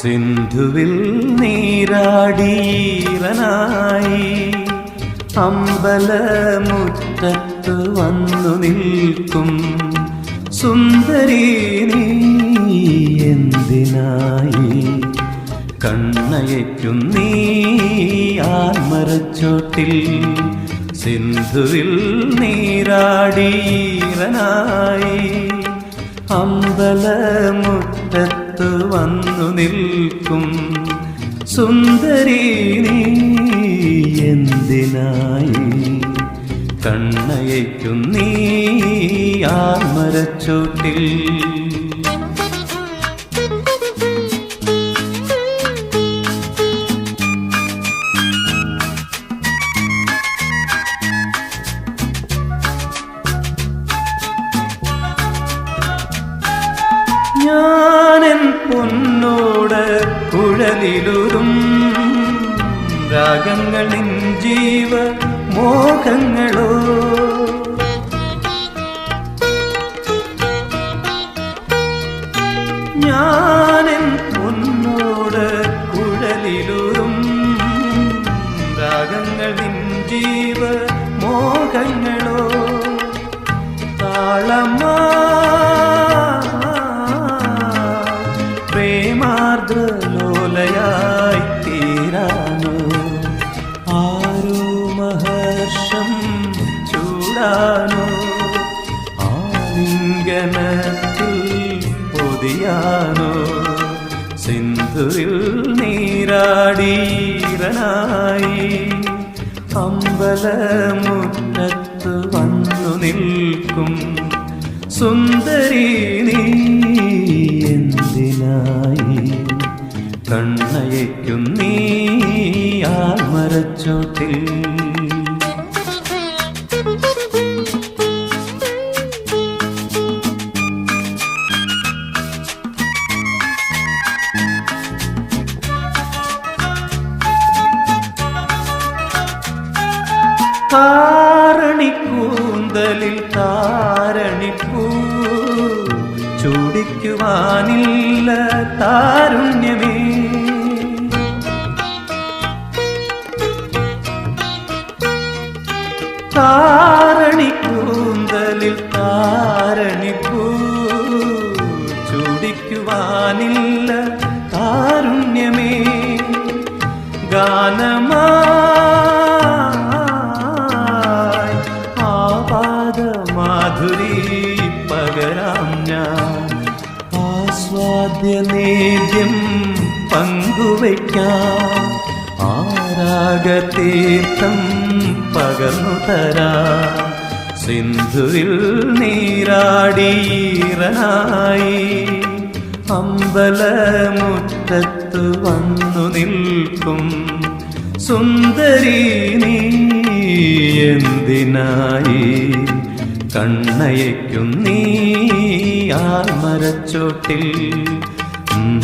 സിന്ധുവിൽ നീരാടീരനായി അമ്പലമുറ്റത്ത് വന്നു നിൽക്കും. സുന്ദരി നീ എന്തിനായി കണ്ണയയ്ക്കും നീ ആൽമരച്ചോട്ടിൽ സിന്ധുവിൽ നീരാടീരനായി അമ്പലമുറ്റത്ത് വന്നു നിൽക്കും. സുന്ദരി നീ എന്തിനായി കണ്ണയയ്ക്കും നീ ഞാനൻ പൊന്നോട് കുഴലിലുറും രാഗങ്ങളിൻ ജീവ മോഹങ്ങളോ. ഞാനൻ ആലിംഗനത്തിൽ പൊതിയാനോ സിന്ധുവിൽ നീരാടീരനായി അമ്പലമുറ്റത്ത് വന്നു നിൽക്കും സുന്ദരി താരണിക്കൂന്തലിൽ താരണിപ്പൂ. ചൂടിക്കുവാനില്ല താരുണ്യമേ. താരണിക്കൂന്തലിൽ താരണിപ്പൂ. ചൂടിക്കുവാനില്ല താരുണ്യമേ. ഗാനമായി ആസ്വാദ്യ നേദ്യം പങ്കുവയ്ക്കാം. ആരാഗതീർത്ഥം പകർന്നു തരാം. സിന്ധുവിൽ നീരാടീറനായി അമ്പലമുറ്റത്തു വന്നു നിൽക്കും. സുന്ദരി നീ എന്തിനായി കണ്ണയയ്ക്കും നീ ആൽമരച്ചോട്ടിൽ ഉം.